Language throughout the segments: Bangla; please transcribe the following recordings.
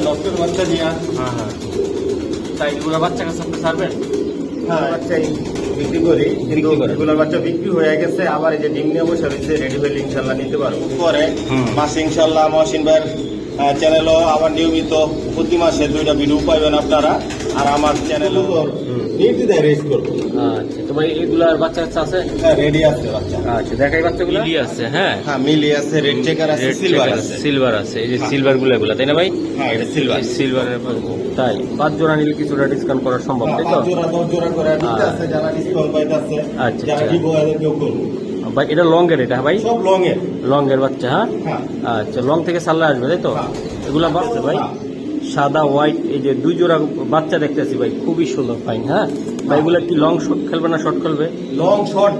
লক্ষ্যের বাচ্চা নিয়ে হ্যাঁ হ্যাঁ। তাই এগুলো বাচ্চা কাছে আপনি ছাড়বেন? হ্যাঁ বাচ্চাই বিক্রি করি কিন্তু এগুলোর বাচ্চা বিক্রি হয়ে গেছে আবার এই যে ডিম নিয়ে বসে রয়েছে রেডি হলে ইনশাল্লাহ নিতে পারব। পরে। মাসে ইনশাল্লাহ মহসিন ভাইয়ের চ্যানেলও আবার নিয়মিত প্রতি মাসে দুইটা ভিডিও পাইবেন আপনারা আর আমার চ্যানেলও নির্দ্বিধায় রেস করব। আচ্ছা তো ভাই এগুলার বাচ্চা কাচ্চা আছে? হ্যাঁ রেডি আছে বাচ্চা। আচ্ছা দেখাই বাচ্চাগুলো। মিলি আছে হ্যাঁ। হ্যাঁ মিলি আছে রেড চেকার আছে সিলভার আছে। সিলভার আছে এই যে হ্যাঁ। সিলভারগুলো এগুলা তাই না ভাই? হ্যাঁ এটা সিলভার সিলভারের তাই পাঁচ জোড়া নিলে কিছুটা ডিসকাউন্ট করা সম্ভব তাই তো? জোড়া দশ জোড়া করে হ্যাঁ। আছে যারা ডিসকাউন্ট পাইতেছে আচ্ছা, যারা আচ্ছা। কেউ ভাই এটা লং এর এটা ভাই? সব লং এর। লং এর বাচ্চা হ্যাঁ? হ্যাঁ। আচ্ছা লং থেকে সাল্লা আসবে তাই তো? হ্যাঁ। এগুলা বাচ্চা ভাই? হ্যাঁ। সাদা হোয়াইট এই যে দুই জোড়া বাচ্চা দেখতেছি ভাই খুবই সুন্দর ফাইন হ্যাঁ? ভাই এগুলা কি লং শর্ট খেলবে না শর্ট খেলবে? লং শর্ট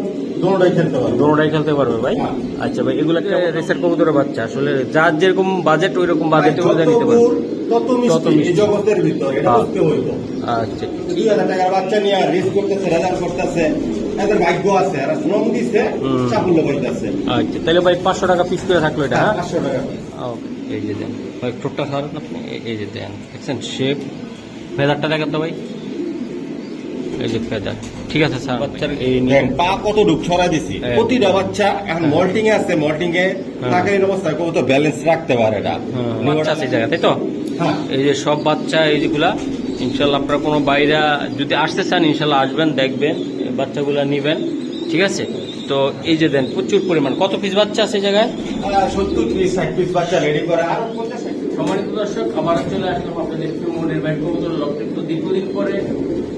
খেলতে পারব। দোনোটাই খেলতে পারবে ভাই? হ্যাঁ। আচ্ছা ভাই এগুলা রেসের কবুতরের বাচ্চা আসলে যার যেরকম বাজেট ওই রকম বাজেটে যত নিতে পারবে। তত তত মিষ্টি মিষ্টি। এই জগতের ভিতর এটা হ্যাঁ। বুঝতে হইব। আচ্ছা। দুই হাজার টাকার বাচ্চা নিয়ে রেস করতেছে রেজাল্ট করতেছে এদের ভাগ্য আছে এরা শ্রম দিছে সাফল্য পাইতেছে। আচ্ছা তাহলে ভাই পাঁচশো টাকা পিস করে থাকল এটা হ্যাঁ পাঁচশো টাকা। ওকে এই যে দেন। ঠোঁটটা আপনি? এই- যে দেন। দেখছেন? শেপ ফেদারটা দেখেন তো ভাই। এই যে ফেদার। ঠিক আছে স্যার। বাচ্চার এই নিয়ে পা কত ডুব ছড়া দিছি। হ্যাঁ। প্রতিটা বাচ্চা এখন হ্যাঁ। মল্টিং এ আছে মল্টিং এ হ্যাঁ। থাকার অবস্থায় কত ব্যালেন্স রাখতে পারে এটা হ্যাঁ, বাচ্চা আছে জায়গা তাই তো? হ্যাঁ। এই যে সব বাচ্চা এই যেগুলা ইনশাল্লাহ আপনারা কোনো বাইরা যদি আসতে চান ইনশাল্লাহ আসবেন দেখবেন বাচ্চাগুলা নিবেন। ঠিক আছে? তো এই যে দেন প্রচুর পরিমাণ। কত পিস বাচ্চা আছে এই জায়গায়? সত্তর পিস ষাট পিস বাচ্চা রেডি করে। আর। সম্মানিত দর্শক আবার চলে আসলাম আপনাদের মনের ভাই কবুতর লকটা তো দীর্ঘদিন পরে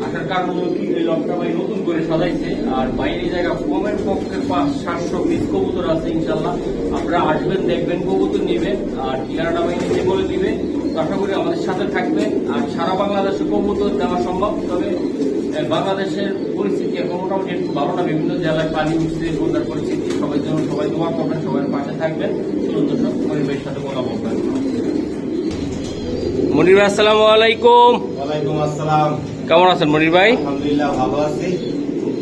আসার কারণ হলো কি এই লকটা ভাই নতুন করে সাজাইছে। আর বাইরে জায়গা কমের পক্ষে পাঁচ সাতশো পিস কবুতর আছে ইনশাল্লাহ আপনারা আসবেন দেখবেন কবুতর নেবেন আর ঠিকানাটা ভাই নিজে বলে দিবে। তো আশা করি আমাদের সাথে থাকবেন। আর সারা বাংলাদেশে কবুতর দেওয়া সম্ভব। তবে বাংলাদেশের পরিস্থিতি এখন মোটামুটি একটু ভালো না। বিভিন্ন জেলায় পানি উঠছে বন্যার পরিস্থিতি। সবাই জন্য সবাই দোয়া করবেন সবার পাশে থাকবেন। সুন্দর পরিবেশের সাথে কথা বলবেন মনির ভাই আসসালামু আলাইকুম। ওয়ালাইকুম আসসালাম। কেমন আছেন মনির ভাই? আলহামদুলিল্লাহ ভালো আছি।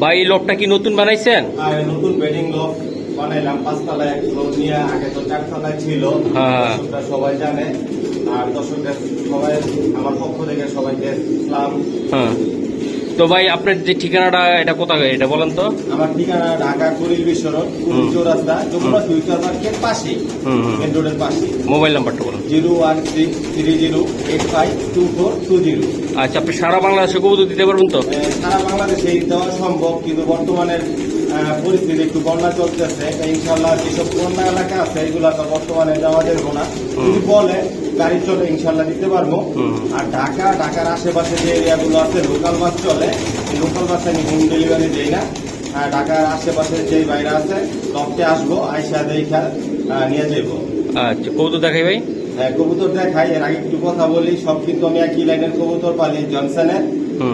ভাই এই লকটা কি নতুন বানাইছেন? আর নতুন বেডিং লক বানাইলাম। পাঁচতলায় এক ফ্লোর নিয়ে আগে তো চারতলায় ছিল। হ্যাঁ। সবাই জানে। আর দর্শকদের সবাই আমার পক্ষ থেকে সবাইকে ইসলাম হ্যাঁ। তো ভাই আপনার যে ঠিকানাটা এটা কোথায় এটা বলেন তো। আমার ঠিকানা ঢাকা করিল বিশ্ব রোড চৌরাস্তা যমুনা ফিউচার মার্কেট পাশে। মেন রোডের পাশে। মোবাইল নাম্বারটা বলুন। Zero one three three zero eight five two four two zero. আচ্ছা আপনি সারা বাংলাদেশে কবুতর দিতে পারবেন তো? সারা বাংলাদেশে দেওয়া সম্ভব কিন্তু বর্তমানের পরিস্থিতি একটু বন্যা চলতেছে ইনশাল্লাহ যেসব বন্যা এলাকা আছে এগুলো তো বর্তমানে দেওয়া যাবে না। যদি বলে গাড়ি চলে ইনশাল্লাহ দিতে পারব। আর ঢাকা ঢাকার আশেপাশে যে এরিয়াগুলো আছে লোকাল বাস চলে এই লোকাল বাসে আমি হোম ডেলিভারি দিই না। আর ঢাকার আশেপাশে যে বাইরে আছে লকটে আসব আইসা দেখা নিয়ে যাব আচ্ছা কবুতর দেখাই ভাই। হ্যাঁ, কবুতর দেখাই এর আগে একটু কথা বলি সব কিন্তু আমি একই লাইনের কবুতর পালি জনসনের।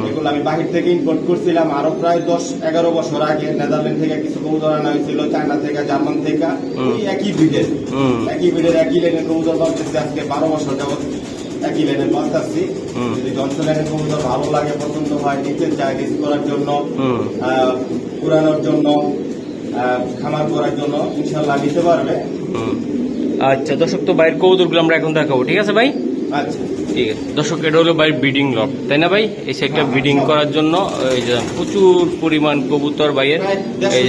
এগুলো আমি বাহির থেকে ইম্পোর্ট করছিলাম আরও প্রায় দশ এগারো বছর আগে। নেদারল্যান্ড থেকে কিছু কবুতর আনা হয়েছিল চায়না থেকে জার্মান থেকে। একই ব্রিডের একই ব্রিডের একই লাইনের কবুতর পাচ্ছি আজকে বারো বছর যাবত একই লেনের পাচ্ছি। যদি জনসন লাইনের কবুতর ভালো লাগে পছন্দ হয় নিতে চায় রিস করার জন্য পুরানোর জন্য খামার করার জন্য ইনশাল্লাহ নিতে পারবে। আচ্ছা দর্শক তো বাইরের কবুতরগুলো আমরা এখন দেখাবো। ঠিক আছে ভাই? আচ্ছা। ঠিক আছে। দর্শক, এটা হলো ভাই ব্রিডিং লক, তাই না ভাই? এই সাইডটা ব্রিডিং করার জন্য প্রচুর পরিমাণ কবুতর ভাইয়ের, এই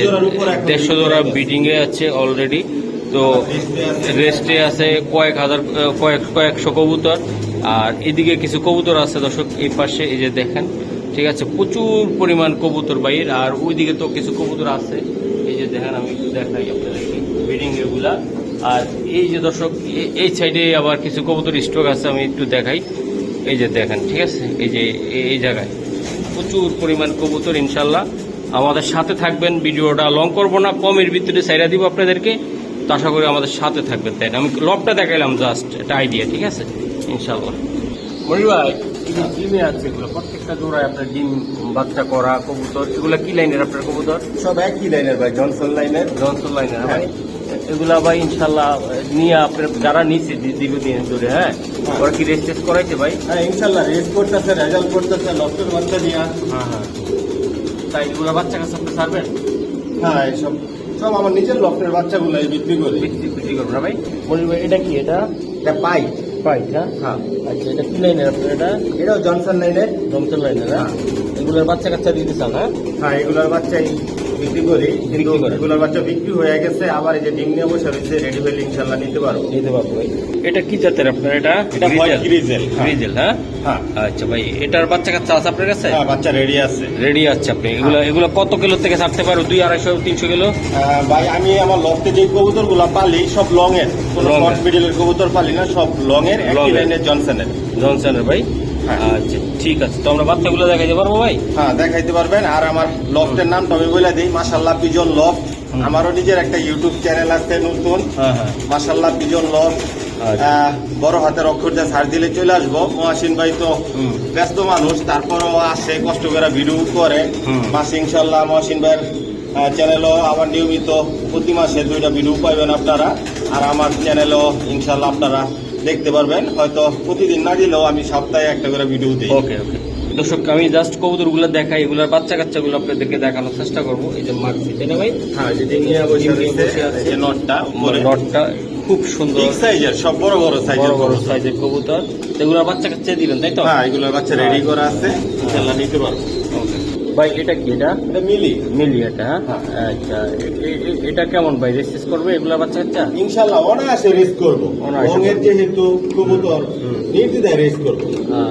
দেড়শো জোড়া breeding ব্রিডিং এ আছে অলরেডি তো রেস্টে আছে। কয়েক হাজার, কয়েক, কয়েকশো কবুতর। আর এদিকে কিছু কবুতর আছে দর্শক, এই পাশে, এই যে দেখেন, ঠিক আছে? প্রচুর পরিমাণ কবুতর বাইর আর ওইদিকে তো কিছু কবুতর আছে। এই যে দেখেন, আমি একটু দেখাই আপনাদেরকে ব্রিডিং এগুলা। আর এই যে দর্শক এই সাইডে আবার কিছু কবুতর স্টক আছে আমি একটু দেখাই। এই যে দেখেন ঠিক আছে? এই যে এই- এই জায়গায়। প্রচুর পরিমাণ কবুতর ইনশাল্লাহ আমাদের সাথে থাকবেন ভিডিওটা লং করব না কমের ভিতরে সাইরা দিব আপনাদেরকে। তো আশা করি আমাদের সাথে থাকবেন। তাই না? আমি লবটা দেখাইলাম জাস্ট একটা আইডিয়া ঠিক আছে? ইনশাল্লাহ মনির ভাই এই যে ডিমে আছে এগুলো প্রত্যেকটা জোড়ায় আপনার ডিম বাচ্চা করা কবুতর এগুলো কি লাইনের আপনার কবুতর? সব একই লাইনের ভাই জনসন লাইনের। জনসন লাইনের হ্যাঁ। ভাই। এগুলা ভাই ইনশাল্লাহ নিয়ে আপনার যারা নিচ্ছে দীর্ঘদিন ধরে হ্যাঁ? হ্যাঁ। ওরা কি রেস্ট টেস্ট করাইছে ভাই? হ্যাঁ ইনশাল্লাহ রেস করতেছে রেজাল্ট করতেছে লক্ষ্যের বাচ্চা নিয়ে হ্যাঁ হ্যাঁ। তাই এগুলো বাচ্চা কাছে আপনি ছাড়বেন? হ্যাঁ এইসব সব আমার নিজের লক্ষ্যের বাচ্চাগুলো বিক্রি করি। বিক্রি বিক্রি করব না ভাই? মনির ভাই এটা কি? এটা এটা পাই। প্রাইস হ্যাঁ? হ্যাঁ। আচ্ছা এটা কি লাইনের আপনার এটা? এটাও জনসন লাইনের জমতেল লাইনের হ্যাঁ। এগুলোর বাচ্চা কাচ্চা দিতে চান হ্যাঁ? হ্যাঁ এগুলোর বাচ্চাই বিক্রি করি কিন্তু এগুলোর বাচ্চা বিক্রি হয়ে গেছে আবার এই যে ডিম নিয়ে বসে রয়েছে রেডি হলে ইনশাল্লাহ নিতে পারব। নিতে পারব ভাই। এটা কি জাতের আপনার এটা? এটা grizzle, হ্যাঁ। গ্রিজেল হ্যাঁ? হ্যাঁ। আচ্ছা ভাই এটার বাচ্চা কাচ্চা আছে আপনার কাছে? হ্যাঁ বাচ্চা রেডি আছে। রেডি আছে আপনি। এগুলো এগুলো কত কিলো থেকে ছাড়তে পারো? দুই আড়াইশো তিনশো কিলো? ভাই আমি আমার লফটে যে কবুতরগুলা পালি সব লং এর কোন। শর্ট মিডিলের কবুতর পালি না সব লং এর জনসনের জনসনের ভাই। হ্যাঁ। আচ্ছা ঠিক আছে। তো আমরা বাচ্চাগুলো দেখাইতে পারব ভাই? হ্যাঁ দেখাইতে পারবেন। আর আমার লফটের আমি বলে দিই। মাসাল্লাহ পিজন লফট। আমারও নিজের একটা ইউটিউব চ্যানেল আছে নতুন। হ্যাঁ হ্যাঁ। মাসাল্লাহ পিজন লফট। আচ্ছা। বড় হাতের অক্ষর দিয়ে ছাড় দিলে চলে আসব। মহাসিন ভাই তো ব্যস্ত মানুষ তারপরও আসে কষ্ট করে ভিডিও করে। মাসে ইনশাল্লাহ মহাসিন ভাইয়ের চ্যানেলও আবার নিয়মিত প্রতি মাসে দুইটা ভিডিও পাইবেন আপনারা। আর আমার চ্যানেলও ইনশাল্লাহ আপনারা দেখতে পারবেন। হয়তো প্রতিদিন না দিলেও আমি সপ্তাহে একটা করে ভিডিও দিই। ওকে ওকে দর্শক আমি জাস্ট কবুতরগুলো দেখাই এগুলোর বাচ্চা কাচ্চাগুলো আপনাদেরকে দেখানোর চেষ্টা করব। এই যে মার্কসি তাই না ভাই? হ্যাঁ যে ডিঙিয়ে বসে আছে। যে নটটা নটটা খুব সুন্দর। সাইজের সব বড় বড় সাইজের বড় সাইজের কবুতর। এগুলোর বাচ্চা কাচ্চা দিবেন তাই তো? হ্যাঁ এগুলোর বাচ্চা রেডি করা আছে। ইনশাল্লাহ নিতে পারব. ভাই এটা কি এটা? মিলি। মিলি এটা? হ্যাঁ। হ্যাঁ। আচ্ছা এটা কেমন ভাই? রেসিস করবে এগুলোর বাচ্চা কাচ্চা? ইনশাল্লাহ অনায়াসে রেস করব। রঙের যেহেতু কবুতর হুম। নির্দ্বিধায় রেস করব।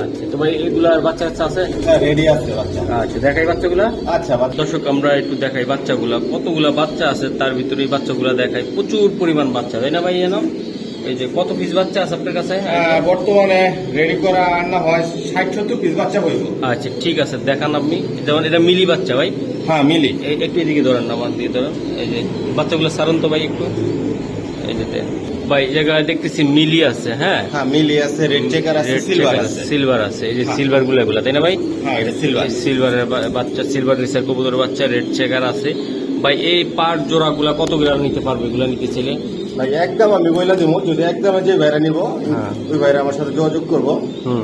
আচ্ছা তো ভাই এগুলার বাচ্চা কাচ্চা আছে? হ্যাঁ রেডি আছে বাচ্চা। আচ্ছা দেখাই বাচ্চাগুলা। আচ্ছা দর্শক আমরা একটু দেখাই বাচ্চাগুলা। কতগুলা বাচ্চা আছে তার ভিতরে এই বাচ্চাগুলা দেখাই। প্রচুর পরিমাণ বাচ্চা তাই না ভাই জানো এই যে কত পিস বাচ্চা আছে আপনার কাছে? বর্তমানে রেডি করা আনা হয় ষাট সত্তর পিস বাচ্চা হইব আচ্ছা ঠিক আছে দেখান আপনি। যেমন এটা মিলি বাচ্চা ভাই? হ্যাঁ মিলি। একটু এদিকে ধরেন না আমার দিকে ধরেন। এই যে বাচ্চাগুলো সারন তো ভাই একটু। এই যে ভাই জায়গায় দেখতেছি মিলি আছে হ্যাঁ? হ্যাঁ মিলি আছে রেড চেকার আছে সিলভার আছে। সিলভার আছে এই যে হ্যাঁ। সিলভারগুলো এগুলা তাই না ভাই? হ্যাঁ এটা সিলভার সিলভারের বাচ্চা সিলভার রেসার কবুতর বাচ্চা রেড চেকার আছে। ভাই এই পার জোড়াগুলা কত গ্রাম নিতে পারবে এগুলা নিতে ছেলে ভাই একদম আমি বইলা দিব যদি একদম যে ভাইরা নিব হ্যাঁ। ওই ভাইরা আমার সাথে যোগাযোগ করব।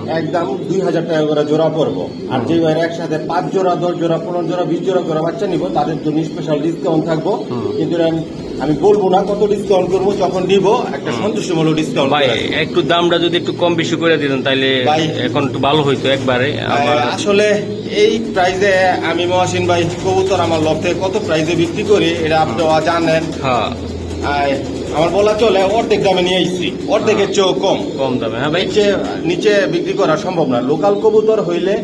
একদম দুই হাজার টাকা করে জোড়া পড়ব আর যে ভাইরা একসাথে পাঁচ জোড়া দশ জোড়া পনেরো জোড়া বিশ জোড়া করে বাচ্চা নিব তাদের জন্য স্পেশাল ডিসকাউন্ট থাকব। কিন্তু আমি- বলব না কত ডিসকাউন্ট করব যখন দিব একটা। সন্তুষ্টমূলক ডিসকাউন্ট ভাই একটু দামটা যদি একটু কম বেশি করে দিতেন তাহলে। এখন একটু ভালো হইতো একবারে। আসলে এই প্রাইজে আমি মহাসিন ভাই কবুতর আমার লফটে কত প্রাইজে বিক্রি করি এটা আপনারা জানেন। হ্যাঁ। আর আমার বলা চলে অর্ধেক দামে নিয়ে এসেছি অর্ধেকের চেয়েও কম। কম দামে হ্যাঁ ভাই? নিচে নিচে বিক্রি করা সম্ভব না। লোকাল কবুতর হইলে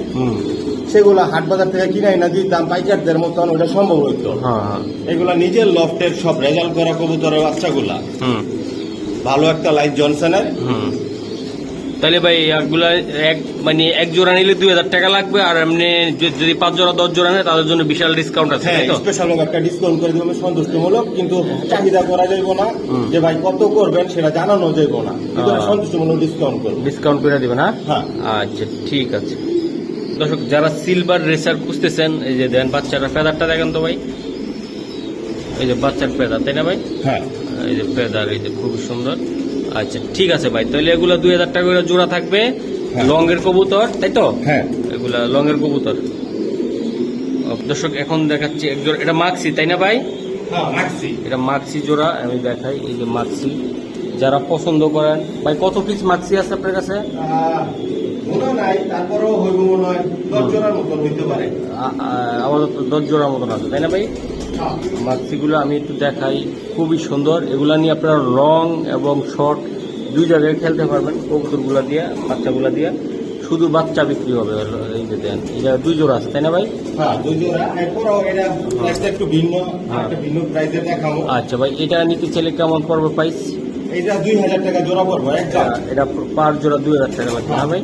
সেগুলো হাট বাজার থেকে কিনাই না দিতাম পাইকারদের মতন ওটা সম্ভব হইতো। হ্যাঁ হ্যাঁ। এগুলা নিজের লফটের সব রেজাল্ট করা কবুতরের বাচ্চাগুলা। হুম। ভালো একটা লাইফ জনসনের। হুম। তাহলে ভাই একগুলা এক মানে এক জোড়া নিলে দুই হাজার টাকা লাগবে আর এমনি যদি পাঁচ জোড়া দশ জোড়া নেয় তাদের জন্য বিশাল ডিসকাউন্ট আছে হ্যাঁ স্পেশাল একটা ডিসকাউন্ট করে দেবো সন্তুষ্টমূলক কিন্তু চাহিদা করা যাইব না যে ভাই কত করবেন সেটা জানানো যাইব না। সন্তুষ্টমূলক ডিসকাউন্ট করব। ডিসকাউন্ট করে দিবেন হ্যাঁ? হ্যাঁ। আচ্ছা ঠিক আছে। দর্শক যারা সিলভার রেসার খুঁজতেছেন এই যে দেন বাচ্চাটা ফেদারটা দেখেন তো ভাই। এই যে বাচ্চার ফেদার তাই না ভাই? হ্যাঁ। এই যে ফেদার এই যে খুবই সুন্দর। আচ্ছা ঠিক আছে ভাই। তাহলে এগুলো দুই হাজার টাকা করে জোড়া থাকবে। হ্যাঁ। লঙ্গের কবুতর তাই তো? হ্যাঁ। এগুলা লঙ্গের কবুতর। দর্শক এখন দেখাচ্ছি এক জোড়া এটা মাক্সি তাই না ভাই? হ্যাঁ এটা মাক্সি জোড়া আমি দেখাই এই যে মাক্সি। যারা পছন্দ করেন ভাই কত পিস মাক্সি আছে আপনার কাছে? দশ আমাদের তো দশ জোড়ার মতন আছে তাই না ভাই? হ্যাঁ। মাক্সিগুলো আমি একটু দেখাই খুবই সুন্দর। এগুলা নিয়ে আপনারা লং এবং শর্ট দুই জায়গায় খেলতে পারবেন কবুতরগুলা দিয়ে বাচ্চাগুলা দিয়ে। শুধু বাচ্চা বিক্রি হবে এই যে দেন এটা দুই জোড়া আছে তাই না ভাই? হ্যাঁ হ্যাঁ। দেখাবো। আচ্ছা ভাই এটা নিতে চাইলে কেমন পর্ব পাইস এটা দুই হাজার টাকা জোড়া পর্ব এটা পার জোড়া দুই হাজার টাকা লাগবে না ভাই?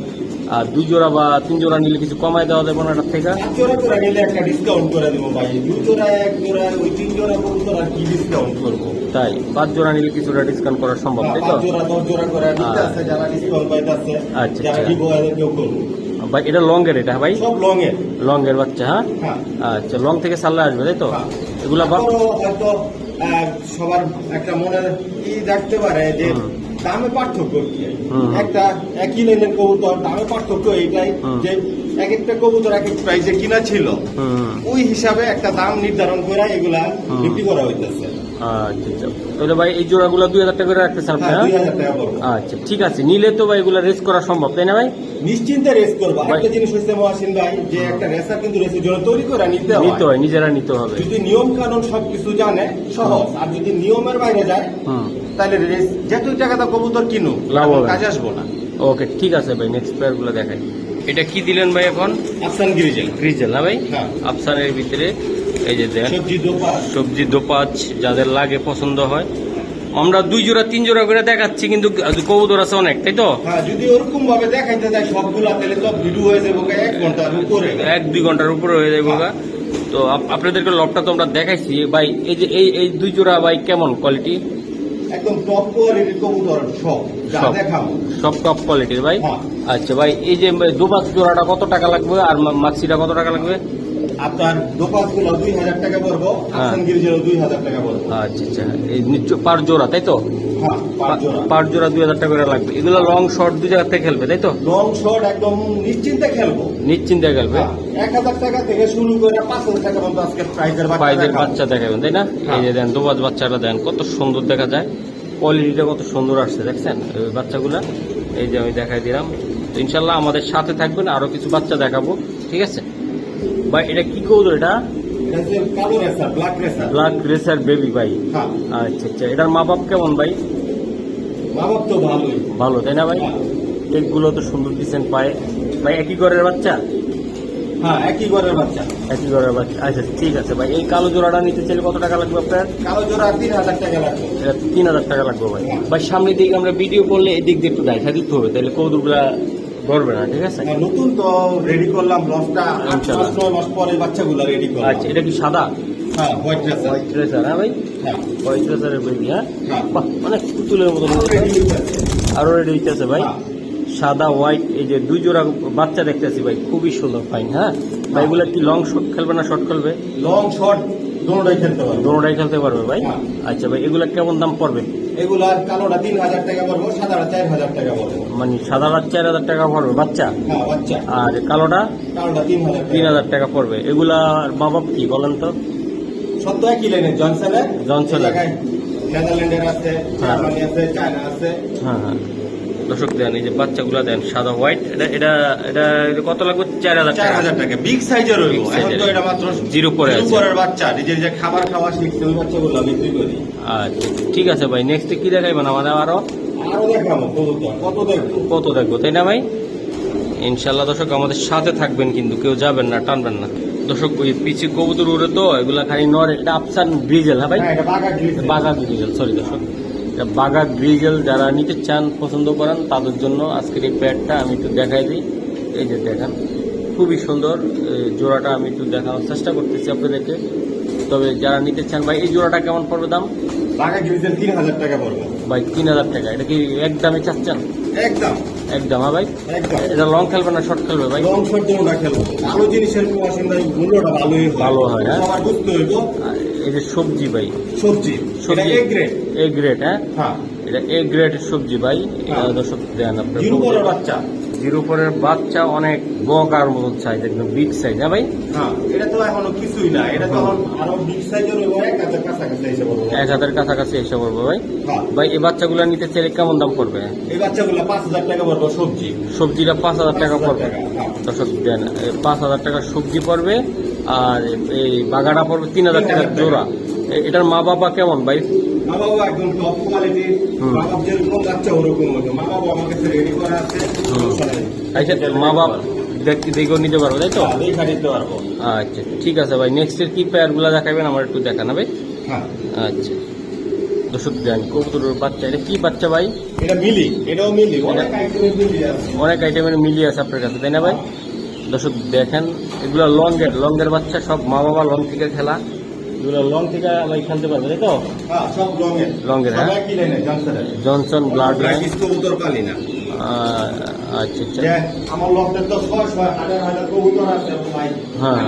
আর দুই জোড়া বা তিন জোড়া নিলে কিছু কমাই দেওয়া যাবে না এটার থেকে। জোড়া করে নিলে একটা ডিসকাউন্ট করে দেবো ভাই। দুই জোড়া এক জোড়া ওই তিন জোড়া কবুতর আর কি ডিসকাউন্ট করব? তাই পাঁচ জোড়া নিলে কিছুটা ডিসকাউন্ট করা সম্ভব তাই তো? জোড়া দশ জোড়া করে হ্যাঁ। আছে যারা ডিসকাউন্ট পাইতেছে আচ্ছা, যারা আচ্ছা। দিব করব ভাই এটা লঙ্গের এটা ভাই? সব লং এর। লঙ্গের বাচ্চা হ্যাঁ? হ্যাঁ। আচ্ছা লং থেকে সাল্লা আসবে তাই তো? হ্যাঁ। এগুলা হয়তো সবার একটা মনে ই থাকতে পারে যে। দামে পার্থক্য কি? একটা একই লাইনের কবুতর দামে পার্থক্য এইটাই যে এক একটা কবুতর এক এক প্রাইসে কিনা ছিল। ওই হিসাবে একটা দাম নির্ধারণ করে এগুলা বিক্রি করা হইতেছে। আচ্ছা আচ্ছা। ভাই এই জোড়াগুলো দুই হাজার টাকা করে রাখতেছেন আপনি হ্যাঁ আচ্ছা ঠিক আছে। নিলে তো ভাই এগুলো রেস করা সম্ভব তাই না ভাই? নিশ্চিন্তে রেস করব। একটা জিনিস হচ্ছে মহাসিন ভাই যে একটা রেসার কিন্তু রেসের জন্য তৈরি করে নিতে হয়। নিতে হয় নিজেরা নিতে হবে। যদি নিয়ম কানুন সবকিছু জানে সহজ। আর যদি নিয়মের বাইরে যায় তাহলে রেস যতই টাকা দাও কবুতর কিনু লাভ কাজে আসব না। ওকে ঠিক আছে ভাই নেক্সট প্লেয়ারগুলো দেখাই। এটা কি দিলেন ভাই এখন? আফসান গিরিজেল। গ্রিজেল না ভাই? হ্যাঁ। আফসানের ভিতরে এই যে সবজি দোপা সবজি দোপাচ যাদের লাগে পছন্দ হয়। আমরা দুই জোড়া তিন জোড়া করে দেখাচ্ছি কিন্তু কবুতর আছে অনেক তাই তো? হ্যাঁ যদি ওরকম ভাবে দেখাইতে যায় সবগুলা তাহলে তো ভিডিও হয়ে যাব এক ঘণ্টার উপরে। এক দুই ঘণ্টার উপরে হয়ে যাবে। তো আপনাদেরকে লবটা তো আমরা দেখাইছি। ভাই এই যে এই এই দুই জোড়া ভাই কেমন কোয়ালিটি একদম টপ কোয়ালিটির কবুতর সব যা দেখাবো। সব টপ কোয়ালিটির ভাই? হ্যাঁ। আচ্ছা ভাই এই যে দুবাস জোড়াটা কত টাকা লাগবে আর মাক্সিটা কত টাকা লাগবে? আপনার দোপাসগুলো দুই হাজার টাকা পড়ব হ্যাঁ। আফসান গিরিজেল দুই হাজার টাকা পড়ব। আচ্ছা আচ্ছা। এই নিচ- পার জোড়া তাই তো? হ্যাঁ পার জোড়া। দুই হাজার টাকা করে লাগবে। এগুলো লং শর্ট দুই জায়গা থেকে খেলবে তাই তো? লং শট একদম নিশ্চিন্তে খেলব। নিশ্চিন্তে খেলবে? এক হাজার টাকা থেকে শুরু করে পাঁচ হাজার টাকা পর্যন্ত আজকে প্রাইজের বাচ্চা দেখাবেন তাই না? হ্যাঁ। এই যে দেন দুবাজ বাচ্চাটা দেন কত সুন্দর দেখা যায়। কোয়ালিটিটা কত সুন্দর আসছে দেখছেন? এই বাচ্চাগুলা এই যে আমি দেখাই দিলাম। তো ইনশাল্লাহ আমাদের সাথে থাকবেন আরও কিছু বাচ্চা দেখাবো ঠিক আছে? ভাই এটা কি কৌদর এটা? ব্লাড রেসার বেবি ভাই। হ্যাঁ। আচ্ছা আচ্ছা এটার মা বাপ কেমন ভাই? মা বাপ তো ভালোই। ভালো তাই না ভাই? হ্যাঁ। কেকগুলো তো সুন্দর দিচ্ছেন পায়ে। ভাই একই ঘরের বাচ্চা? হ্যাঁ একই ঘরের বাচ্চা। একই ঘরের বাচ্চা। আচ্ছা ঠিক আছে ভাই এই কালো জোড়াটা নিতে চাইলে কত টাকা লাগবে আপনার? কালো জোড়া তিন হাজার টাকা লাগবে। এটা তিন হাজার টাকা লাগবে ভাই। ভাই সামনের দিকে আমরা ভিডিও করলে এদিক দিয়ে একটু দেখা দিতে হবে তাহলে কৌদুরগুলা ধরবে না ঠিক আছে? হ্যাঁ, নতুন তো রেডি করলাম লসটা আট ইনশাল্লাহ। নয় মাস পরে বাচ্চাগুলো রেডি করলাম। আচ্ছা এটা কি সাদা? হ্যাঁ হোয়াইট রেসার হোয়াইট রেসার হ্যাঁ ভাই? হ্যাঁ। হোয়াইট রেসারের বেবি হ্যাঁ? হ্যাঁ। অনেক পুতুলের মতো। আরও রেডি হইতেছে ভাই। হ্যাঁ। সাদা হোয়াইট এই যে দুই জোড়া বাচ্চা দেখতেছি ভাই খুবই সুন্দর ফাইন হ্যাঁ? ভাই এগুলো কি লং শট খেলবে না শর্ট খেলবে? লং শট দোনোটাই খেলতে পারব। দোনোটাই খেলতে পারবে ভাই? হ্যাঁ। আচ্ছা ভাই এগুলো কেমন দাম পড়বে? এগুলা কালোটা তিন হাজার টাকা পড়ব সাদাটা চার হাজার টাকা পড়ব। মানে সাদাটা চার হাজার টাকা পড়বে বাচ্চা? হ্যাঁ বাচ্চা। আর কালোটা? কালোটা তিন হাজার তিন টাকা হাজার টাকা পড়বে। এগুলা মা বাপ কি বলেন তো? সব একই লাইনের জনসনের জনসনের। নেদারল্যান্ডের আছে। জার্মানি আছে চায়না আছে। হ্যাঁ হ্যাঁ। দর্শক দেন এই যে বাচ্চাগুলা দেন সাদা হোয়াইট এটা এটা এটা কত লাগবে? চার হাজার চার টাকা। হাজার টাকা বিগ সাইজের হইব এখন। তো এটা মাত্র জিরো পরে আছে। পরের বাচ্চা। নিজের যে খাবার খাওয়া শিখছে ওই বাচ্চাগুলো বিক্রি করি। আচ্ছা ঠিক আছে ভাই। নেক্সট কি দেখাইবেন আমাদের আরও? আরও দেখাবো কত দেখব। কত দেখব? তাই না ভাই? ইনশাল্লাহ দর্শক আমাদের সাথে থাকবেন কিন্তু কেউ যাবেন না টানবেন না। দর্শক ওই পিছে কবুতর উড়ে তো এগুলা খালি নর এটা আফসান ব্রিজেল হ্যাঁ ভাই? হ্যাঁ বাঘা বাঘা গ্রিজেল সরি দর্শক। এটা বাঘা গ্রিজেল যারা নিতে চান পছন্দ করেন তাদের জন্য আজকের এই প্যাডটা আমি একটু দেখাই দিই। এই যে দেখান খুবই সুন্দর জোড়াটা আমি একটু দেখানোর চেষ্টা করতেছি আপনাদেরকে। তবে যারা নিতে চান ভাই এই জোড়াটা কেমন পড়বে দাম? বাঘা গ্রিসের তিন হাজার টাকা পড়বে। ভাই তিন হাজার টাকা। এটা কি একদমই চাচ্ছেন? একদম। একদম হ্যাঁ ভাই? এটা লং খেলবে না শর্ট খেলবে ভাই? লং শট দোনোটা খেলব। আরও জিনিসের মূল্যটা ভালোই ভালো হয়, হ্যাঁ। বুঝতে হইব। আর এই যে সবজি ভাই। সবজি। সবজি এ গ্রেড এ গ্রেড হ্যাঁ? হ্যাঁ। এটা এ গ্রেড সবজি ভাই। এটা হ্যাঁ। দর্শক দেন আপনার জিরো পরের বাচ্চা। জিরো পরের বাচ্চা অনেক বগার মতন সাইজ একদম বিগ সাইজ হ্যাঁ ভাই? হ্যাঁ এটা তো এখনও কিছুই না। এটা তো আরও বিগ সাইজের এক হাজার কাছাকাছি এসে বলব এক হাজার কাছাকাছি এসে পড়বে ভাই। হ্যাঁ। ভাই এই বাচ্চাগুলো নিতে চাইলে কেমন দাম পড়বে? এই বাচ্চাগুলো পাঁচ হাজার টাকা পড়ব সবজি। সবজিটা পাঁচ হাজার টাকা পড়বে। হ্যাঁ। দর্শক দেন পাঁচ হাজার টাকা সবজি পড়বে। আর এই বাগাটা পড়বে তিন হাজার টাকা জোড়া। এটার মা বাবা কেমন ভাই? মা বাবা একদম টপ কোয়ালিটির হুম। মা বাবা যেরকম বাচ্চা ওরকম মা বাবা আমার কাছে রেডি করা আছে। আচ্ছা মা বাবা দেখেও নিতে পারব তাই তো? হ্যাঁ, আচ্ছা ঠিক আছে ভাই। নেক্সট এর কি পেয়ারগুলো দেখাবেন আমার একটু দেখান ভাই? হ্যাঁ। আচ্ছা। দর্শক দেন কবুতরের বাচ্চা। এটা কি বাচ্চা ভাই? এটা মিলি। এটাও মিলি। অনেক আইটেমের মিলি আছে। অনেক আইটেমের মিলিয়ে আছে আপনার কাছে তাই না ভাই? দর্শক দেখেন এগুলো লংয়ের লংয়ের বাচ্চা সব মা বাবা লং থেকে খেলা। এগুলো লং থেকে ভাই খেলতে পারবে তাই তো? হ্যাঁ সব রঙের রঙের, হ্যাঁ? জনসন ব্লাড না। আচ্ছা আচ্ছা। আমার লকডাউন তো ছয় ছয় হাজার হাজার কবুতর আছে ভাই হ্যাঁ।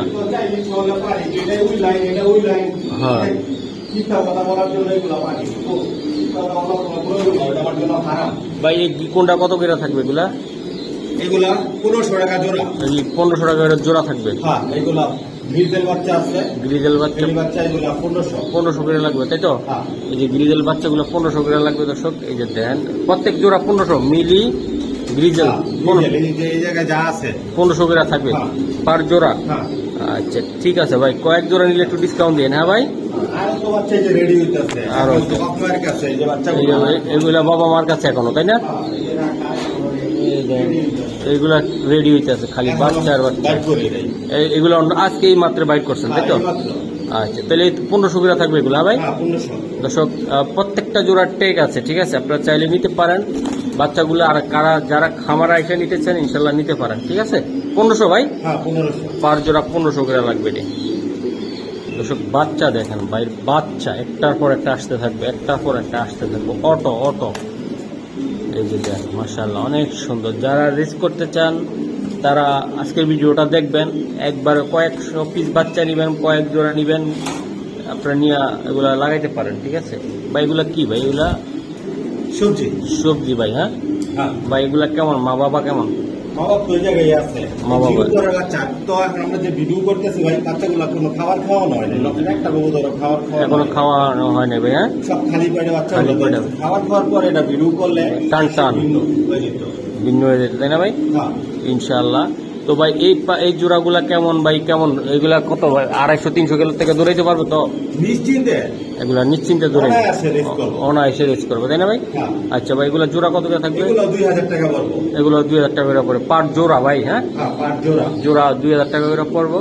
এটা ওই লাইন এটা ওই লাইন হ্যাঁ। ভাই কোনটা কত করে থাকবে এগুলা? এগুলা পনেরোশো টাকা জোড়া। পনেরোশো টাকা জোড়া থাকবে। হ্যাঁ এগুলা গ্রিজেল বাচ্চা আছে। গ্রিজেল বাচ্চা বাচ্চা এগুলো পনেরোশো। পনেরোশো করে লাগবে তাই তো? হ্যাঁ। এই যে গ্রিজেল বাচ্চাগুলো পনেরোশো করে লাগবে দর্শক এই যে দেন প্রত্যেক জোড়া পনেরোশো মিলি গ্রিজেল হ্যাঁ, পনেরোশো। করে থাকবে হ্যাঁ। পার জোড়া? আচ্ছা ঠিক আছে ভাই কয়েক জোড়া নিলে একটু ডিসকাউন্ট দিন হ্যাঁ ভাই? আর এগুলা বাবা মার কাছে এখনও তাই না? হইতেছে। রেডি হইতে আছে খালি বাচ্চা আর বাচ্চা। বাইর করে এই- এগুলো মাত্র বাইট করছেন তাই তো? আচ্ছা তাহলে পনেরোশো করে থাকবে এগুলো হ্যাঁ ভাই? হ্যাঁ, দর্শক প্রত্যেকটা জোড়ার টেক আছে ঠিক আছে? আপনারা চাইলে নিতে পারেন। বাচ্চাগুলো আর কারা যারা খামার আইসা নিতে চান ইনশাল্লাহ নিতে পারেন ঠিক আছে? পনেরোশো ভাই? হ্যাঁ, পার জোড়া পনেরোশো করে লাগবে এটি। দর্শক বাচ্চা দেখেন ভাই বাচ্চা একটার পর একটা আসতে থাকবে একটার পর একটা আসতে থাকবে অটো অটো। এই যে দেখ মার্শাল্লাহ অনেক সুন্দর। যারা রিস্ক করতে চান তারা আজকের ভিডিওটা দেখবেন। একবার কয়েকশো পিস বাচ্চা নেবেন কয়েক জোড়া নেবেন। আপনারা নিয়ে এগুলা লাগাইতে পারেন ঠিক আছে? বা এগুলা কি ভাই? এগুলা সবজি। সবজি ভাই হ্যাঁ? হ্যাঁ। বা এগুলা কেমন? মা বাবা কেমন? মা বাবা তো জায়গায় আছে মা বাবা। জিরো বাচ্চা তো এখন আমরা যে ভিডিও করতেছি ভাই বাচ্চাগুলো কোনো খাবার খাওয়ানো হয় না একটা ধরো খাবার খাওয়ানো এখনও খাওয়ানো হয় না ভাই সব খালি পেটে বাচ্চা খালি পেটে। খাবার খাওয়ার পর এটা ভিডিও করলে টান টান। ভিন্ন হয়ে যেত। ভিন্ন হয়ে যেতে তাই না ভাই হ্যাঁ ইনশাআল্লাহ তো ভাই এই এই জোড়াগুলা কেমন ভাই কেমন? এগুলা কত ভাই? আড়াইশো তিনশো কিলো থেকে দৌড়াইতে পারবে তো? নিশ্চিন্তে। এগুলা নিশ্চিন্তে দৌড়াই অনায়াসে। রেস করবে। তাই না ভাই? হ্যাঁ। আচ্ছা ভাই এগুলা জোড়া কত করে থাকবে? এগুলো দুই হাজার টাকা করে পার জোড়া ভাই হ্যাঁ? হ্যাঁ জোড়া। জোড়া দুই হাজার টাকা করে পড়ব।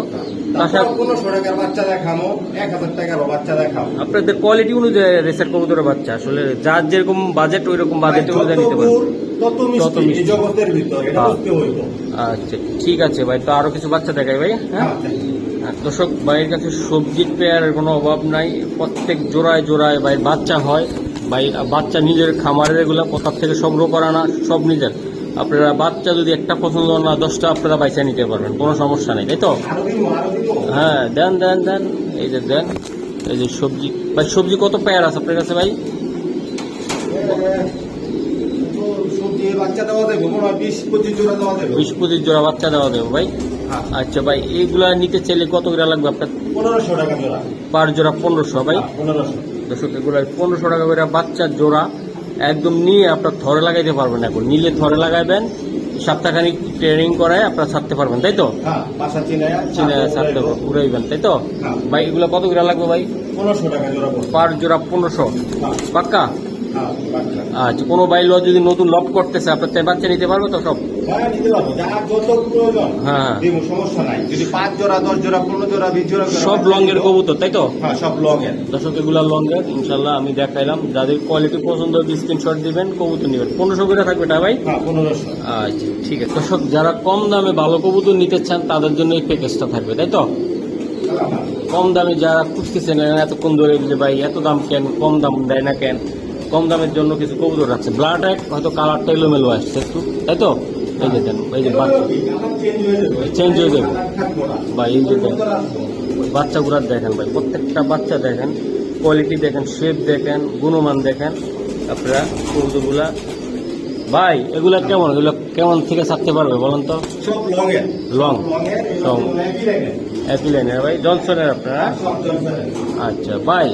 তাছাড়া তাছাড়া বাচ্চা দেখামো এক হাজার টাকারও বাচ্চা দেখাবো। আপনাদের কোয়ালিটি অনুযায়ী রেসের কবুতরের বাচ্চা আসলে যার যেরকম বাজেট ওই রকম বাজেট অনুযায়ী নিতে পারবে। দূর, তত মিষ্টি মিষ্টি। জগতের ভিতর এটা হ্যাঁ। বুঝতে আচ্ছা ঠিক আছে ভাই তো আরও কিছু বাচ্চা দেখাই ভাই হ্যাঁ? হ্যাঁ আর দর্শক ভাইয়ের কাছে সবজির পেয়ারের কোনো অভাব নাই প্রত্যেক জোড়ায় জোড়ায় ভাই বাচ্চা হয় ভাই বাচ্চা নিজের খামারের এগুলো কোথার থেকে সংগ্রহ করা না সব নিজের। আপনারা বাচ্চা যদি একটা পছন্দ না দশটা আপনারা বাইসা নিতে পারবেন কোনো সমস্যা নেই তাই তো? হ্যাঁ দেন দেন দেন এই যে দেন এই যে সবজি ভাই সবজি কত পেয়ার আছে আপনার কাছে ভাই? বিশ পঁচিশ জোড়া বাচ্চা দেওয়া দেবো ভাই। আচ্ছা ভাই এইগুলা নিতে চাইলে কত করে লাগবে আপনার? পনেরোশো টাকা জোড়া। পার জোড়া পনেরোশো ভাই। হ্যাঁ, পনেরোশো। দর্শক এগুলো পনেরোশো টাকা করে বাচ্চার জোড়া। একদম নিয়ে আপনার থরে লাগাইতে পারবেন এখন। নিলে থরে লাগাইবেন সপ্তাহখানিক ট্রেনিং করায় আপনার ছাড়তে পারবেন তাই তো? হ্যাঁ চিনায় ছাড়তে উড়াইবেন তাই তো? হ্যাঁ। ভাই এগুলো কত করে লাগবে ভাই? পনেরোশো টাকা পার জোড়া পনেরোশো। হ্যাঁ, পাক্কা? আচ্ছা কোনো বাইল যদি নতুন লট করতেছে আপনার বাচ্চা নিতে পারবে তো সব? হ্যাঁ, সব লঙ্গের কবুতর তাই তো? হ্যাঁ সব দর্শক এগুলা লঙ্গের ইনশাল্লাহ আমি দেখাইলাম। যাদের কোয়ালিটি পছন্দ হবে স্ক্রিনশট দিবেন কবুতর নেবেন। পনেরোশো করে থাকবে এটা ভাই? হ্যাঁ পনেরোশো। আচ্ছা ঠিক আছে। দর্শক যারা কম দামে ভালো কবুতর নিতে চান তাদের জন্য এই প্যাকেজটা থাকবে তাই তো? কম দামে যারা খুঁজতেছেন এতক্ষণ ধরে যে ভাই এত দাম কেন কম দাম দেয় না কেন? কম দামের জন্য কিছু কবুতর আছে। ব্লাড এক হয়তো কালারটা এলোমেলো আসছে একটু তাই তো? এই যে দেন এই যে Change হয়ে যাবে। বা এই যে দেন বাচ্চাগুলো দেখেন ভাই প্রত্যেকটা বাচ্চা দেখেন কোয়ালিটি দেখেন শেপ দেখেন গুণমান দেখেন আপনারা কবুতরগুলা ভাই এগুলা কেমন? এগুলো কেমন থেকে ছাড়তে পারবে বলেন তো? লংয়ের লং একই লাইনের ভাই জনসনের আপনারা? আচ্ছা ভাই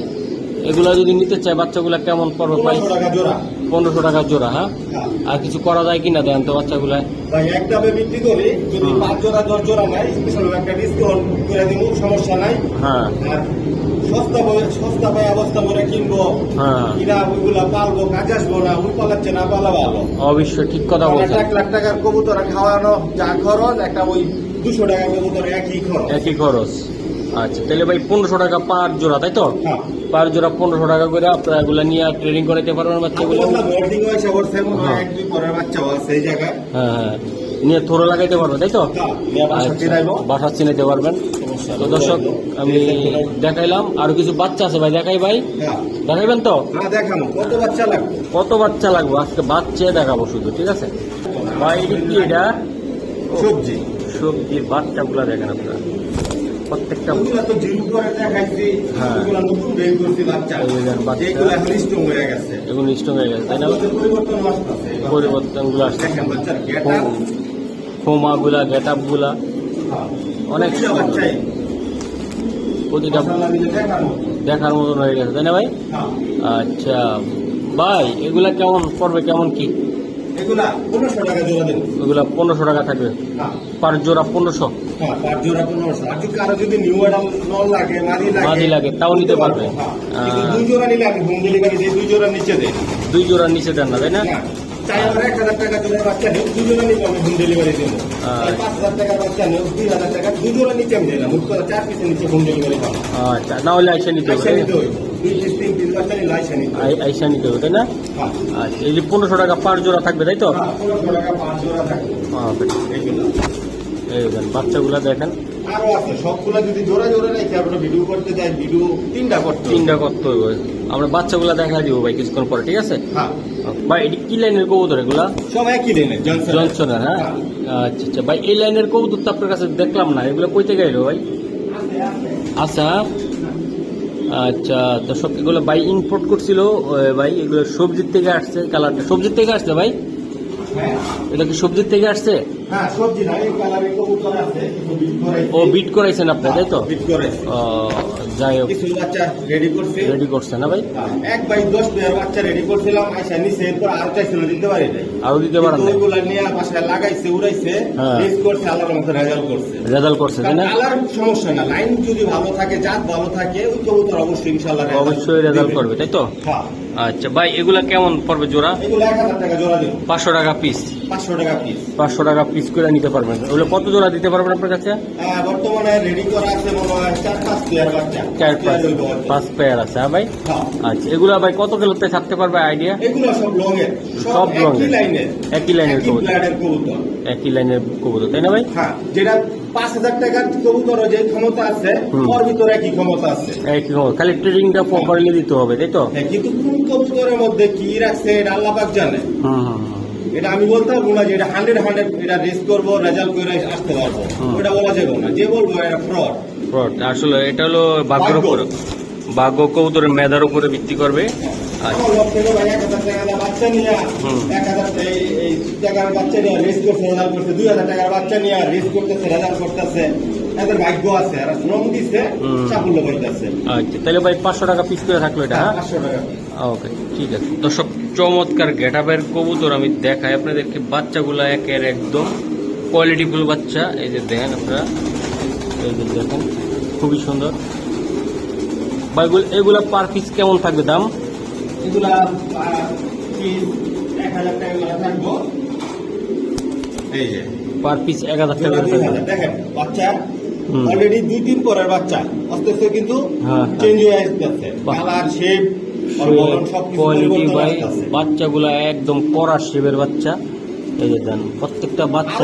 এগুলা যদি নিতে চায় বাচ্চাগুলা কেমন পড়বে ভাই? পনেরোশো টাকা জোড়া হ্যাঁ। আর কিছু করা যায় কিনা দেন তো বাচ্চাগুলা ভাই এক দামে বিক্রি করি যদি পাঁচ জোড়া দশ জোড়া নাই স্পেশাল একটা ডিসকাউন্ট করে দিব সমস্যা নাই। হ্যাঁ। সস্তা সস্তা পাই অবস্থা করে কিনবো। হ্যাঁ। কিনা ওইগুলা পালবো কাজ আসব না ওই পালাচ্ছে না পালা ভালো। অবশ্যই ঠিক কথা বলছেন। এক লাখ টাকার কবুতর খাওয়ানো যা খরচ একটা ওই দুশো টাকার কবুতর একই খরচ। একই খরচ। আচ্ছা তাহলে ভাই পনেরোশো টাকা পার জোড়া তাই তো? হ্যাঁ। পার জোড়া পনেরোশো টাকা করে আপনারা এগুলা নিয়ে ট্রেনিং করাইতে পারবেন বাচ্চাগুলো। হ্যাঁ। হ্যাঁ নিয়ে থোড়ো লাগাইতে পারবেন তাই তো? হ্যাঁ, বাসা আচ্ছা, চিনাইতে পারবেন। তো দর্শক আমি দেখাইলাম। আরও কিছু বাচ্চা আছে ভাই দেখাই ভাই। হ্যাঁ। দেখাইবেন তো? কত বাচ্চা লাগবে? কত বাচ্চা লাগবে? আজকে বাচ্চা দেখাবো শুধু ঠিক আছে? ভাই কি এটা? সবজি। সবজির বাচ্চাগুলা দেখেন আপনারা। প্রত্যেকটা হ্যাঁ। হয়ে। এগুলো স্ট্রং হয়ে গেছে। তাই না? পরিবর্তনগুলো আসছে বাচ্চার গেটা আপগুলা অনেক প্রতিটা দেখার মতন হয়ে গেছে তাই না ভাই? হ্যাঁ। আচ্ছা ভাই এগুলা কেমন পড়বে কেমন কি? এগুলা পনেরোশো টাকা এগুলা পনেরোশো টাকা থাকবে। হ্যাঁ। পার জোড়া পনেরোশো। জোড়া পনেরোশো আর যদি কারও যদি নিউ অ্যাডাল নল লাগে মাদি লাগে মাদি লাগে, তাও নিতে পারবে। হ্যাঁ। দুই জোড়া নিলে আমি হোম ডেলিভারি দিই দুই জোড়া নিচে দেয় দুই। জোড়ার নিচে দেন না তাই না? হ্যাঁ। চাই আমার এক হাজার টাকা জোড়ার বাচ্চা নেই দুই জোড়া নিলে আমি হোম ডেলিভারি দেবো। পাঁচ হাজার টাকার বাচ্চা নেই দুই হাজার টাকা দুই জোড়া নিচে আমি দিলাম মুখ করে চার পিসের নিচে হোম ডেলিভারি পাবো। আচ্ছা না হলে আইসা নিতে হবে দুই পিস তিন পিস বাচ্চা নিলে আইসা নিতে হবে। আই- আইসা নিতে তাই না? হ্যাঁ। আচ্ছা এই যে পনেরোশো টাকা পার জোড়া থাকবে তাই তো? পনেরোশো টাকা পাঁচ জোড়া থাকে বাচ্চাগুলা দেখেন। আরও আছে সবগুলা যদি জোড়া জোড়া রেখে আমরা ভিডিও করতে যাই ভিডিও তিনটা করতে। তিনটা করতে হবে আমরা বাচ্চাগুলা দেখা দিব ভাই কিছুক্ষণ পরে ঠিক আছে? হ্যাঁ। ভাই এটি কি লাইনের কবুতর এগুলা? সব একই জনসন জনসনের হ্যাঁ? আচ্ছা আচ্ছা। ভাই এই লাইনের কবুতর তো আপনার কাছে দেখলাম না এগুলো কইতে এলো ভাই? আচ্ছা আচ্ছা তো সব এগুলো ভাই ইম্পোর্ট করছিল ভাই এগুলো সবজির থেকে আসছে কালারটা। সবজির থেকে আসছে ভাই? হ্যাঁ এটা কি সবজির থেকে আসছে? হ্যাঁ ও বিট করাইছেন আপনি তাই তো? ও, যাই হোক। রেডি করছে। না ভাই? হ্যাঁ, এক দশ বাচ্চা রেডি করছিলাম আইসা নিচে এরপর আর চাইছিল দিতে পারি নাই। আরও দিতে পারেন না ওইগুলা নিয়ে বাসায় লাগাইছে উড়াইছে হ্যাঁ। করছে আল্লাহর মতো রেজাল্ট করছে। রেজাল্ট করছে তাই না? কালার সমস্যা না লাইন যদি ভালো থাকে জাত ভালো থাকে ওই কবুতর অবশ্যই অবশ্যই রেজাল্ট করবে তাই তো? হ্যাঁ। আচ্ছা ভাই এগুলা কেমন পড়বে জোড়া? এগুলো এক হাজার টাকা জোড়া দিব। পাঁচশো টাকা পিস পাঁচশো টাকা পিস পাঁচশো টাকা পিস করে নিতে পারবেন। ওগুলো কত জোড়া দিতে পারবেন আপনার কাছে? হ্যাঁ, বর্তমানে রেডি করা আছে মনে হয় চার পাঁচ পেয়ার বাচ্চা। আছে হ্যাঁ ভাই? হ্যাঁ। আচ্ছা এগুলো ভাই কত কিলোতে ছাড়তে পারবে আইডিয়া এগুলো সব লঙের। একই লাইনের একই লাইনের একই কবুতর। লাইনের কবুতর। তাই না ভাই? হ্যাঁ যেটা পাঁচ হাজার টাকার কবুতর যে ক্ষমতা আছে ওর ভিতরে একই ক্ষমতা আছে। একই। খালি ট্রেডিংটা প্রপারলি দিতে হবে তাই তো? হ্যাঁ, কিন্তু কোন কবুতরের মধ্যে কি রাখছে এটা আল্লাহ পাক জানে। হুম হুম হুম। এটা আমি বলতে পারব না যে এটা হান্ড্রেড হান্ড্রেড এটা রেস করব রেজাল্ট করে আসতে পারব। ওটা বলা যাবে না। যে বলব এটা ফ্রড Fraud। আসলে এটা হলো ভাগ্যের উপর। ভাগ্য কবুতরের মেধার উপরে ভিত্তি করবে। আমার লোক থেকে ভাই এক হাজার টাকা দিয়ে বাচ্চা নিয়ে এক হাজার এই- এই টাকার বাচ্চা নিয়ে রেস করছে রেজাল্ট করছে। দুই হাজার টাকার বাচ্চা নিয়ে রেস করতেছে রেজাল্ট করতেছে। এদের ভাগ্য আছে। আর শ্রম দিচ্ছে সাফল্য পাইতেছে। আচ্ছা তাহলে ভাই পাঁচশো টাকা পিস করে থাকল এটা হ্যাঁ পাঁচশো টাকা ওকে ঠিক আছে। দর্শক চমৎকার গেটাবের কবুতর আমি দেখাই আপনাদেরকে। বাচ্চাগুলো একের একদম কোয়ালিটিফুল বাচ্চা। এই যে দেখেন আপনারা এই যে দেখেন খুবই সুন্দর। বা এগুলো- পার পিস কেমন থাকবে দাম? এগুলা এক হাজার টাকা থাকব। এই যে। পার পিস এক হাজার টাকা দুই থাকবে। দেখেন বাচ্চা। অলরেডি দুই দিন পরের বাচ্চা। আস্তে আস্তে কিন্তু হ্যাঁ, চেঞ্জ হয়ে আসতেছে। কালার শেপ সবকিছু কোয়ালিটি ভাই বাচ্চাগুলা একদম কড়া শেপের বাচ্চা। এই যে দেন প্রত্যেকটা বাচ্চা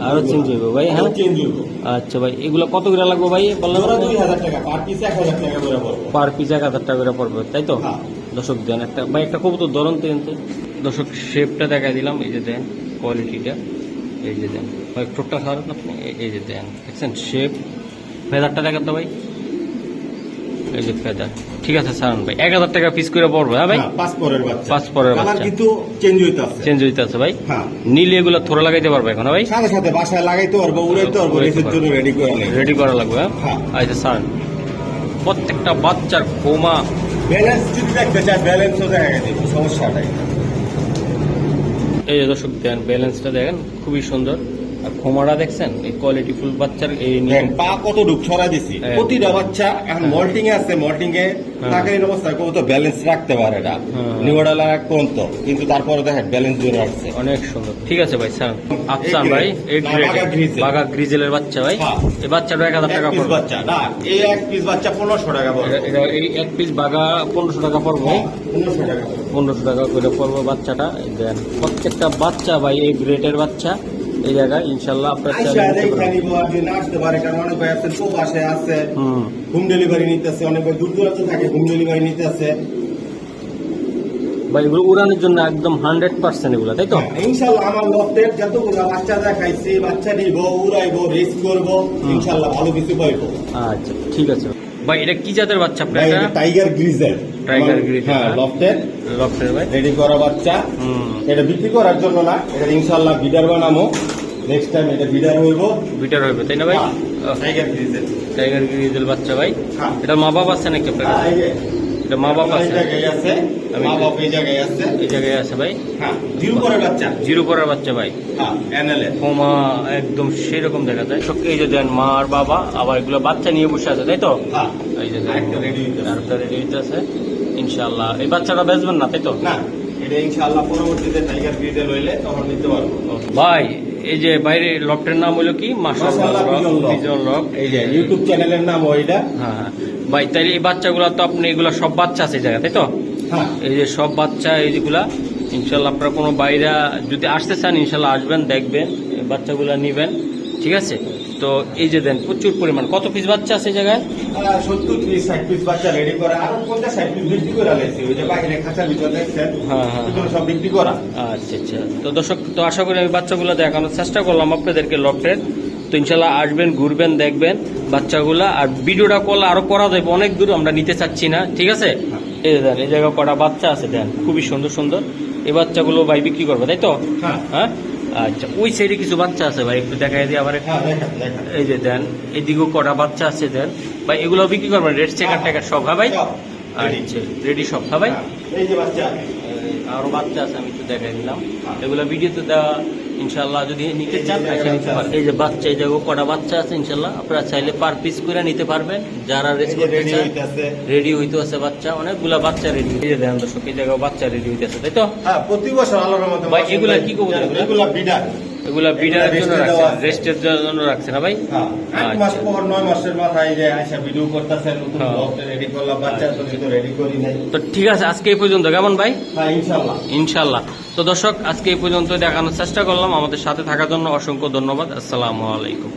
আরও change চেঞ্জ হইবে ভাই হ্যাঁ? আচ্ছা ভাই এগুলো কত করে লাগবে ভাই বললাম পার পিস এক হাজার টাকা করে পড়ব। তাই তো? হ্যাঁ। দর্শক দেন একটা ভাই একটা কবুতর ধরন তো দর্শক শেপটা দেখাই দিলাম এই যে দেন কোয়ালিটিটা এই যে দেন ভাই ঠোঁটটা সারেন আপনি? এই- এই যে দেন দেখছেন শেপ ফেদারটা দেখান তো ভাই। এই যে ফেদার ঠিক আছে সারান ভাই। এক হাজার টাকা পিস করে পড়বে হ্যাঁ ভাই? হ্যাঁ, পাঁচ পরের বাচ্চা। পাঁচ পরের বাচ্চা। কিন্তু চেঞ্জ হইতে আছে চেঞ্জ হইতে আছে ভাই? হ্যাঁ। নিলে এগুলো থোড়া লাগাইতে পারবে এখন ভাই? সাথে সাথে বাসায় লাগাইতে পারব উড়াইতে পারব রেসের জন্য রেডি করে রেডি করা লাগবে হ্যাঁ? হ্যাঁ। আচ্ছা সারান। প্রত্যেকটা বাচ্চার কোমা ব্যালেন্স যদি দেখতে চাই ব্যালেন্সও দেখা গেছে সমস্যা নাই। এই যে দর্শক দেন ব্যালেন্সটা দেখেন খুবই সুন্দর। আর দেখছেন? এই কোয়ালিটি ফুল বাচ্চার এই পা কত ডুব ছড়া দিছি। হ্যাঁ। প্রতিটা বাচ্চা এখন মল্টিং এ আছে মল্টিং এ হ্যাঁ। থাকার অবস্থায় কত ব্যালেন্স রাখতে পারে হ্যাঁ। নিউডাল এক পর্যন্ত কিন্তু তারপরে দেখেন ব্যালেন্স ধরে রাখছে অনেক সুন্দর। ঠিক আছে ভাই স্যার। আফসান ভাই এই না, বাঘা গ্রিজেলের বাচ্চা ভাই। হ্যাঁ। এই বাচ্চাটা এক হাজার টাকা পড়বে। বাচ্চা না এই এক পিস বাচ্চা পনেরোশো টাকা পড়বে। এই এক পিস বাঘা পনেরোশো টাকা পড়বে। হ্যাঁ, পনেরোশো টাকা। পনেরোশো টাকা করে পড়বে বাচ্চাটা। দেন প্রত্যেকটা বাচ্চা ভাই এই গ্রেটের বাচ্চা। এই জায়গায় ইনশাল্লাহ আপনার না আসতে পারে কারণ অনেক ভাই আছে প্রবাসে আছে হোম। ডেলিভারি নিতেছে অনেক ভাই দূর দূরান্ত থাকে হোম ডেলিভারি নিতেছে। ভাই এগুলো উড়ানোর জন্য একদম হান্ড্রেড পার্সেন্ট এগুলো তাই তো? হ্যাঁ, ইনশাল্লাহ আমার লফটের যতগুলো বাচ্চা দেখাইছি বাচ্চা নিব উড়াইবো রেস করব ইনশাল্লাহ ভালো কিছু পাইবো। আচ্ছা ঠিক আছে। ভাই এটা কি জাতের বাচ্চা আপনার এটা? টাইগার গ্রিজেল টাইগার গ্রিজেল, হ্যাঁ হ্যাঁ। লফটের লফটের ভাই। রেডি করা বাচ্চা। এটা বিক্রি করার জন্য না এটা ইনশাল্লাহ বিডার বানামো নেক্সট টাইম এটা বিডার হইব। বিটার হইবে তাই না ভাই? টাইগার গ্রিজেল টাইগার গ্রিজেল বাচ্চা ভাই। হ্যাঁ। এটা মা বাবা আছে নাকি আপনার আর কাছে? এই যে, এটা মা বাবা আছে। জায়গায় আছে। আমি- মা বাপ এই জায়গায় আছে। এই জায়গায় আছে ভাই। হ্যাঁ জিরো করে বাচ্চা। জিরো পরের বাচ্চা ভাই। হ্যাঁ এনএলএ। ওমা একদম সেরকম দেখা যায়। সব এই যে দেন মা আর বাবা আবার এগুলো বাচ্চা নিয়ে বসে আছে তাই তো? হ্যাঁ। এই যে আরেকটা। আরেকটা রেডি হইতে আছে ইনশাল্লাহ এই বাচ্চাটা বেচবেন না তাই তো? না এটা ইনশাআল্লাহ পরবর্তীতে টাইগার লইলে তখন নিতে পারব। ভাই এই যে বাইরে লকটের নাম হলো কি? মাসাল্লাহ লক। এই যে ইউটিউব চ্যানেলের নাম ওইটা হ্যাঁ হ্যাঁ। ভাই তাইলে এই বাচ্চাগুলো তো আপনি এগুলো সব বাচ্চা আছে এই জায়গায় তাই তো? হ্যাঁ। এই যে সব বাচ্চা এই যেগুলা ইনশাল্লাহ আপনারা কোনো বাইরা যদি আসতে চান ইনশাল্লাহ আসবেন দেখবেন এই বাচ্চাগুলা নিবেন ঠিক আছে? তো এই যে দেন প্রচুর পরিমাণ। কত পিস বাচ্চা আছে এই জায়গায়? সত্তর পিস ষাট পিস বাচ্চা রেডি করে। আরও পঞ্চাশ ষাট পিস বিক্রি করে ওই যে বাইরে খাঁচার ভিতরে দেখছেন হ্যাঁ, হ্যাঁ, সব বিক্রি করা। আচ্ছা আচ্ছা। তো দর্শক তো আশা করি আমি বাচ্চাগুলো দেখানোর চেষ্টা করলাম আপনাদেরকে লফটের। তো ইনশাল্লাহ আসবেন ঘুরবেন দেখবেন বাচ্চাগুলা। আর ভিডিওটা করলে আরও করা যাবে অনেক দূর আমরা নিতে চাচ্ছি না ঠিক আছে? এই দেন এই জায়গায় কটা বাচ্চা আছে দেন খুবই সুন্দর সুন্দর। এই বাচ্চাগুলো ভাই বিক্রি করবে তাই তো? হ্যাঁ। হ্যাঁ? আচ্ছা ওই সাইডে কিছু বাচ্চা আছে ভাই একটু দেখাই দিয়ে আবার একটু। হ্যাঁ এই যে দেন এদিকেও কটা বাচ্চা আছে দেন। ভাই এগুলো বিক্রি করবেন রেড চেকার টেকার সব হ্যাঁ ভাই? সব, আচ্ছা রেডি সব হ্যাঁ ভাই? হ্যাঁ, এই যে বাচ্চা এই আরও বাচ্চা আছে আমি একটু দেখাই দিলাম। এগুলো ভিডিওতে দেওয়া ইনশাল্লাহ যদি নিতে চান এই যে বাচ্চা এই জায়গায় কটা বাচ্চা আছে ইনশাল্লাহ আপনারা চাইলে পার পিস করে নিতে পারবেন। যারা রেস করতে রেডি চান রেডি হইতে আছে বাচ্চা অনেকগুলা বাচ্চা রেডি এই যে দেখেন দর্শক এই জায়গায় বাচ্চা রেডি হইতে আছে তাই তো? হ্যাঁ প্রতি বছর আলোর মতো ভাই, এগুলা কি কবুতর এগুলা? এগুলা বিডার এগুলা বিডারের জন্য রাখছেন রেস্টের জন্য রাখছে না ভাই? হ্যাঁ। আট মাস আচ্ছা। পর নয় মাসের মাথায় যে আইসা ভিডিও নতুন হ্যাঁ। রেডি করলাম বাচ্চা তো কিন্তু রেডি করি নাই। তো ঠিক আছে আজকে এই পর্যন্ত। কেমন ভাই? হ্যাঁ ইনশাআল্লাহ। ইনশাল্লাহ তো দর্শক আজকে এই পর্যন্ত দেখানোর চেষ্টা করলাম। আমাদের সাথে থাকার জন্য অসংখ্য ধন্যবাদ। আসসালামু আলাইকুম।